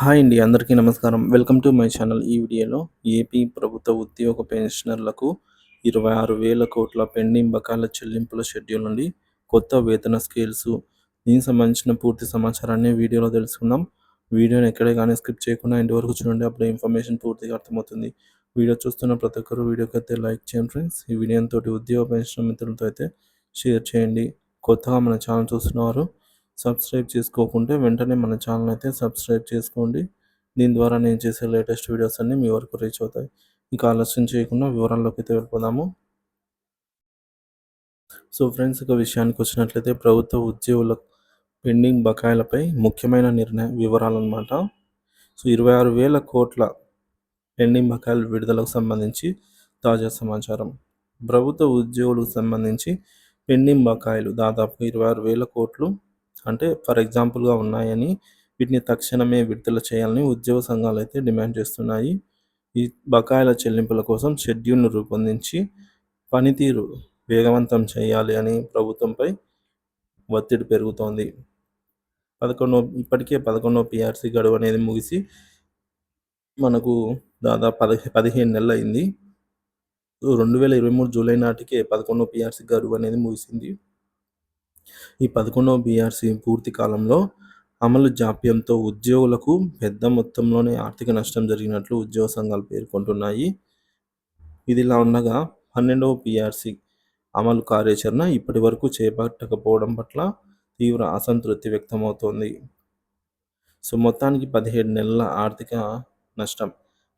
Hi అండి అందరికీ నమస్కారం. Welcome to my channel. ఈ వీడియోలో ఏపీ ప్రభుత్వ ఉద్యోగ పెన్షనర్లకు ఇరవై ఆరు వేల కోట్ల పెండింగ్ బకాయిల చెల్లింపుల షెడ్యూల్ నుండి కొత్త వేతన స్కేల్స్. దీనికి సంబంధించిన పూర్తి సమాచారాన్ని వీడియోలో తెలుసుకుందాం. వీడియోని ఎక్కడే కానీ స్కిప్ చేయకుండా ఇంటి వరకు చూడండి. అప్పుడు ఇన్ఫర్మేషన్ పూర్తిగా అర్థమవుతుంది. వీడియో చూస్తున్న ప్రతి ఒక్కరు వీడియోకి అయితే లైక్ చేయండి ఫ్రెండ్స్. ఈ వీడియోతో ఉద్యోగ పెన్షన్ మిత్రులతో అయితే షేర్ చేయండి. కొత్తగా మన ఛానల్ చూస్తున్నవారు సబ్స్క్రైబ్ చేసుకోకుంటే వెంటనే మన ఛానల్ అయితే సబ్స్క్రైబ్ చేసుకోండి. దీని ద్వారా నేను చేసే లేటెస్ట్ వీడియోస్ అన్నీ మీ వరకు రీచ్ అవుతాయి. ఇక ఆలస్యం చేయకుండా వివరాల్లోకి అయితే వెళ్ళిపోదాము. సో ఫ్రెండ్స్ ఇక విషయానికి వచ్చినట్లయితే ప్రభుత్వ ఉద్యోగుల పెండింగ్ బకాయిలపై ముఖ్యమైన నిర్ణయ వివరాలు అనమాట సో ఇరవై ఆరు వేల కోట్ల పెండింగ్ బకాయిల విడుదలకు సంబంధించి తాజా సమాచారం. ప్రభుత్వ ఉద్యోగులకు సంబంధించి పెండింగ్ బకాయిలు దాదాపు ఇరవై ఆరు వేల కోట్లు అంటే ఫర్ ఎగ్జాంపుల్గా ఉన్నాయని వీటిని తక్షణమే విడుదల చేయాలని ఉద్యోగ సంఘాలు అయితే డిమాండ్ చేస్తున్నాయి. ఈ బకాయిల చెల్లింపుల కోసం షెడ్యూల్ను రూపొందించి పనితీరు వేగవంతం చేయాలి అని ప్రభుత్వంపై ఒత్తిడి పెరుగుతోంది. పదకొండో ఇప్పటికే పదకొండో పిఆర్సీ గడువు అనేది ముగిసి మనకు దాదాపు పదిహే పదిహేను నెలలు అయింది రెండు వేల ఇరవై మూడు జూలై నాటికే పదకొండో పిఆర్సీ గడువు అనేది ముగిసింది. ఈ పదకొండవ బీఆర్సీ పూర్తి కాలంలో అమలు జాప్యంతో ఉద్యోగులకు పెద్ద మొత్తంలోనే ఆర్థిక నష్టం జరిగినట్లు ఉద్యోగ సంఘాలు పేర్కొంటున్నాయి. ఇదిలా ఉండగా పన్నెండవ పిఆర్సీ అమలు కార్యాచరణ ఇప్పటి వరకు చేపట్టకపోవడం పట్ల తీవ్ర అసంతృప్తి వ్యక్తమవుతోంది. సో మొత్తానికి పదిహేడు నెలల ఆర్థిక నష్టం.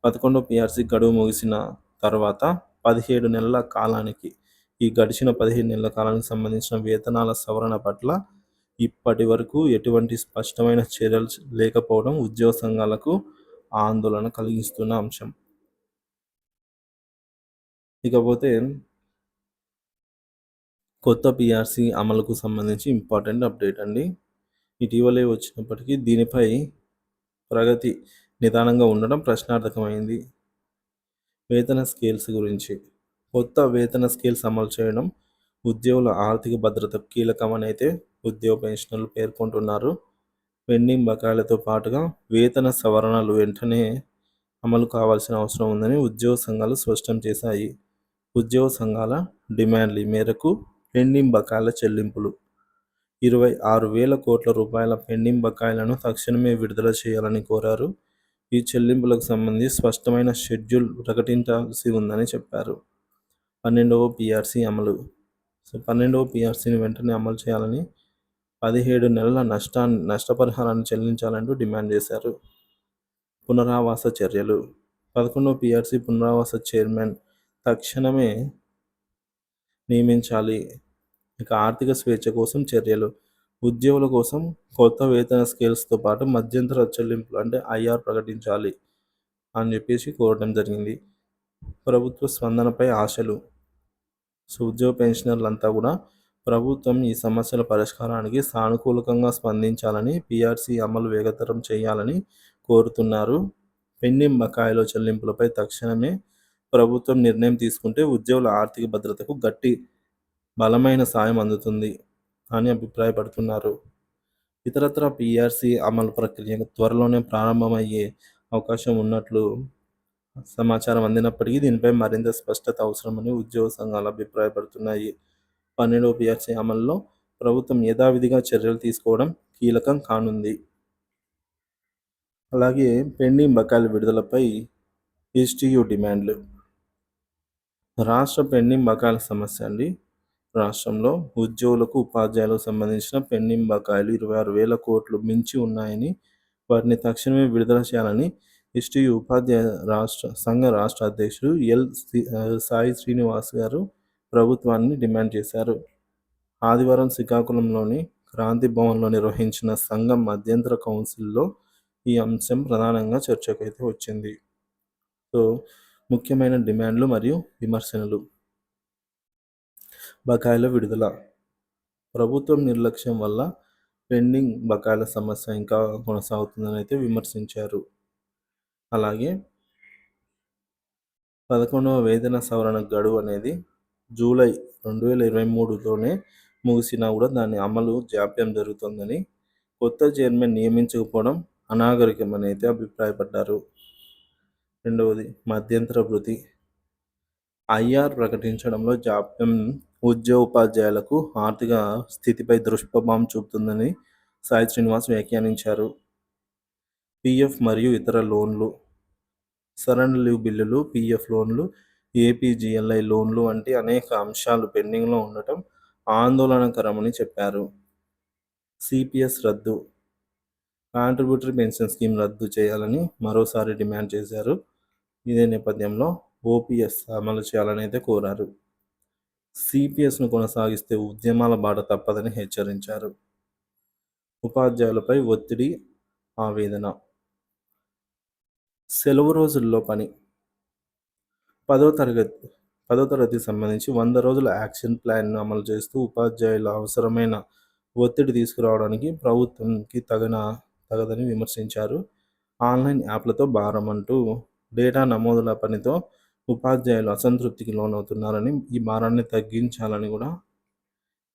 పదకొండవ పిఆర్సీ గడువు ముగిసిన తర్వాత పదిహేడు నెలల కాలానికి ఈ గడిచిన పదిహేను నెలల కాలానికి సంబంధించిన వేతనాల సవరణ పట్ల ఇప్పటి వరకు ఎటువంటి స్పష్టమైన చర్యలు లేకపోవడం ఉద్యోగ సంఘాలకు ఆందోళన కలిగిస్తున్న అంశం. ఇకపోతే కొత్త పిఆర్సీ అమలుకు సంబంధించి ఇంపార్టెంట్ అప్డేట్ అండి. ఇటీవలే వచ్చినప్పటికీ దీనిపై ప్రగతి నిదానంగా ఉండడం ప్రశ్నార్థకమైంది. వేతన స్కేల్స్ గురించి కొత్త వేతన స్కేల్స్ అమలు చేయడం ఉద్యోగుల ఆర్థిక భద్రత కీలకమని అయితే ఉద్యోగ పెన్షనర్లు పేర్కొంటున్నారు. పెండింగ్ బకాయిలతో పాటుగా వేతన సవరణలు వెంటనే అమలు కావాల్సిన అవసరం ఉందని ఉద్యోగ సంఘాలు స్పష్టం చేశాయి. ఉద్యోగ సంఘాల డిమాండ్ల మేరకు పెండింగ్ బకాయిల చెల్లింపులు. ఇరవై ఆరు వేల కోట్ల రూపాయల పెండింగ్ బకాయిలను తక్షణమే విడుదల చేయాలని కోరారు. ఈ చెల్లింపులకు సంబంధించి స్పష్టమైన షెడ్యూల్ ప్రకటించాల్సి ఉందని చెప్పారు. పన్నెండవ పిఆర్సీ అమలు. సో పన్నెండవ పిఆర్సీని వెంటనే అమలు చేయాలని పదిహేడు నెలల నష్టాన్ని నష్టపరిహారాన్ని చెల్లించాలంటూ డిమాండ్ చేశారు. పునరావాస చర్యలు. పదకొండవ పిఆర్సీ పునరావాస చైర్మన్ తక్షణమే నియమించాలి. ఇక ఆర్థిక స్వేచ్ఛ కోసం చర్యలు. ఉద్యోగుల కోసం కొత్త వేతన స్కేల్స్తో పాటు మధ్యంతర చెల్లింపులు అంటే ఐఆర్ ప్రకటించాలి అని చెప్పేసి కోరడం జరిగింది. ప్రభుత్వ స్పందనపై ఆశలు. సో ఉద్యోగ పెన్షనర్లంతా కూడా ప్రభుత్వం ఈ సమస్యల పరిష్కారానికి సానుకూలకంగా స్పందించాలని పీఆర్సీ అమలు వేగతరం చేయాలని కోరుతున్నారు. పెండింగ్ బకాయిలో చెల్లింపులపై తక్షణమే ప్రభుత్వం నిర్ణయం తీసుకుంటే ఉద్యోగుల ఆర్థిక భద్రతకు గట్టి బలమైన సాయం అందుతుంది అని అభిప్రాయపడుతున్నారు. ఇతరత్ర పీఆర్సీ అమలు ప్రక్రియ త్వరలోనే ప్రారంభమయ్యే అవకాశం ఉన్నట్లు సమాచారం అందినప్పటికీ దీనిపై మరింత స్పష్టత అవసరమని ఉద్యోగ సంఘాలు అభిప్రాయపడుతున్నాయి. పన్నెండవ పిఆర్సీ అమల్లో ప్రభుత్వం యథావిధిగా చర్యలు తీసుకోవడం కీలకం కానుంది. అలాగే పెండింగ్ బకాయిల విడుదలపై ఎస్టీయూ డిమాండ్లు. రాష్ట్ర పెండింగ్ బకాయిల సమస్య అండి. రాష్ట్రంలో ఉద్యోగులకు ఉపాధ్యాయులకు సంబంధించిన పెండింగ్ బకాయిలు ఇరవై ఆరు వేల కోట్లు మించి ఉన్నాయని వాటిని తక్షణమే విడుదల చేయాలని ఎస్టీ ఉపాధ్యాయ రాష్ట్ర సంఘ రాష్ట్ర అధ్యక్షుడు ఎల్ సాయి శ్రీనివాస్ గారు ప్రభుత్వాన్ని డిమాండ్ చేశారు. ఆదివారం శ్రీకాకుళంలోని క్రాంతి భవన్లో నిర్వహించిన సంఘం మధ్యంతర కౌన్సిల్లో ఈ అంశం ప్రధానంగా చర్చకైతే వచ్చింది. సో ముఖ్యమైన డిమాండ్లు మరియు విమర్శనలు. బకాయిల విడుదల. ప్రభుత్వం నిర్లక్ష్యం వల్ల పెండింగ్ బకాయిల సమస్య ఇంకా కొనసాగుతుందని అయితే విమర్శించారు. అలాగే పదకొండవ వేతన సవరణ గడువు అనేది జూలై రెండు వేల ఇరవై మూడులోనే ముగిసినా కూడా దాని అమలు జాప్యం జరుగుతుందని కొత్త చైర్మన్ నియమించకపోవడం అనాగరికమని అయితే అభిప్రాయపడ్డారు. రెండవది మధ్యంతర వృత్తి. ఐఆర్ ప్రకటించడంలో జాప్యం ఉద్యోగోపాధ్యాయులకు ఆర్థిక స్థితిపై దుష్ప్రభావం చూపుతుందని సాయి శ్రీనివాస్ వ్యాఖ్యానించారు. పిఎఫ్ మరియు ఇతర లోన్లు సరెండర్ లీవ్ బిల్లులు పిఎఫ్ లోన్లు ఏపీజీఎల్ఐ లోన్లు వంటి అనేక అంశాలు పెండింగ్లో ఉండటం ఆందోళనకరమని చెప్పారు. సిపిఎస్ రద్దు కాంట్రిబ్యూటరీ పెన్షన్ స్కీమ్ రద్దు చేయాలని మరోసారి డిమాండ్ చేశారు. ఇదే నేపథ్యంలో ఓపీఎస్ అమలు చేయాలని అయితే కోరారు. సిపిఎస్ను కొనసాగిస్తే ఉద్యమాల బాట తప్పదని హెచ్చరించారు. ఉపాధ్యాయులపై ఒత్తిడి ఆవేదన సెలవు రోజుల్లో పని. పదో తరగతి పదో తరగతికి సంబంధించి వంద రోజుల యాక్షన్ ప్లాన్ను అమలు చేస్తూ ఉపాధ్యాయుల అవసరమైన ఒత్తిడి తీసుకురావడానికి ప్రభుత్వంకి తగిన తగదని విమర్శించారు. ఆన్లైన్ యాప్లతో భారం అంటూ డేటా నమోదుల పనితో ఉపాధ్యాయులు అసంతృప్తికి లోనవుతున్నారని ఈ భారాన్ని తగ్గించాలని కూడా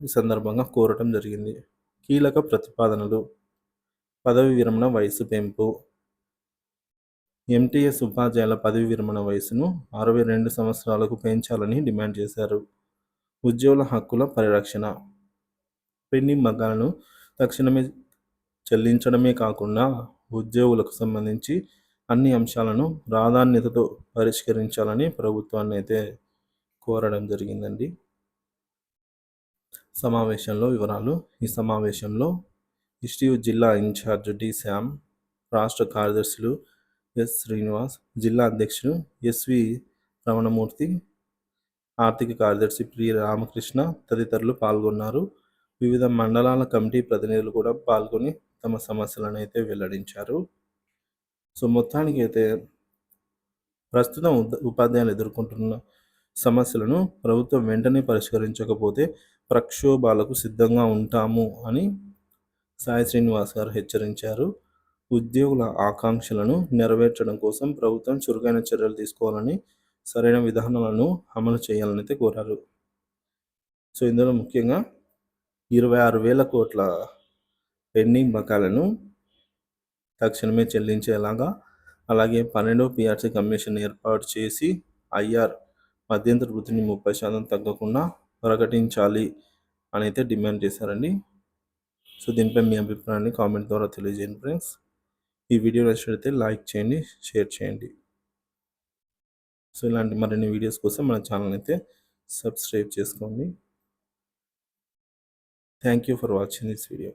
ఈ సందర్భంగా కోరటం జరిగింది. కీలక ప్రతిపాదనలు. పదవి విరమణ వయసు పెంపు. ఎంటీఎస్ ఉపాధ్యాయుల పదవి విరమణ వయసును అరవై రెండు సంవత్సరాలకు పెంచాలని డిమాండ్ చేశారు. ఉద్యోగుల హక్కుల పరిరక్షణ. పెండింగ్ మగ్గాలను తక్షణమే చెల్లించడమే కాకుండా ఉద్యోగులకు సంబంధించి అన్ని అంశాలను ప్రాధాన్యతతో పరిష్కరించాలని ప్రభుత్వాన్ని అయితే కోరడం జరిగిందండి. సమావేశంలో వివరాలు ఈ సమావేశంలో ఎస్టీయూ జిల్లా ఇన్ఛార్జ్ డి శ్యామ్ రాష్ట్ర కార్యదర్శులు ఎస్ శ్రీనివాస్ జిల్లా అధ్యక్షుడు ఎస్వి రమణమూర్తి ఆర్థిక కార్యదర్శి ప్రి రామకృష్ణ తదితరులు పాల్గొన్నారు. వివిధ మండలాల కమిటీ ప్రతినిధులు కూడా పాల్గొని తమ సమస్యలను అయితే వెల్లడించారు. సో మొత్తానికి అయితే ప్రస్తుతం ఉపాధ్యాయులు ఎదుర్కొంటున్న సమస్యలను ప్రభుత్వం వెంటనే పరిష్కరించకపోతే ప్రక్షోభాలకు సిద్ధంగా ఉంటాము అని సాయి శ్రీనివాస్ గారు హెచ్చరించారు. ఉద్యోగుల ఆకాంక్షలను నెరవేర్చడం కోసం ప్రభుత్వం చురుకైన చర్యలు తీసుకోవాలని సరైన విధానాలను అమలు చేయాలని అయితే కోరారు. సో ఇందులో ముఖ్యంగా ఇరవై ఆరు వేల కోట్ల పెండింగ్ బకాలను తక్షణమే చెల్లించేలాగా అలాగే పన్నెండవ పిఆర్సీ కమిషన్ ఏర్పాటు చేసి ఐఆర్ మధ్యంతర వృత్తిని ముప్పై శాతం తగ్గకుండా ప్రకటించాలి అని అయితే డిమాండ్ చేశారండి. సో దీనిపై మీ అభిప్రాయాన్ని కామెంట్ ద్వారా తెలియజేయండి ఫ్రెండ్స్. ఈ వీడియో నచ్చినట్లయితే లైక్ చేయండి షేర్ చేయండి. సో ఇలాంటి మరిన్ని వీడియోస్ కోసం మన ఛానల్ అయితే సబ్స్క్రైబ్ చేసుకోండి. Thank you for watching this video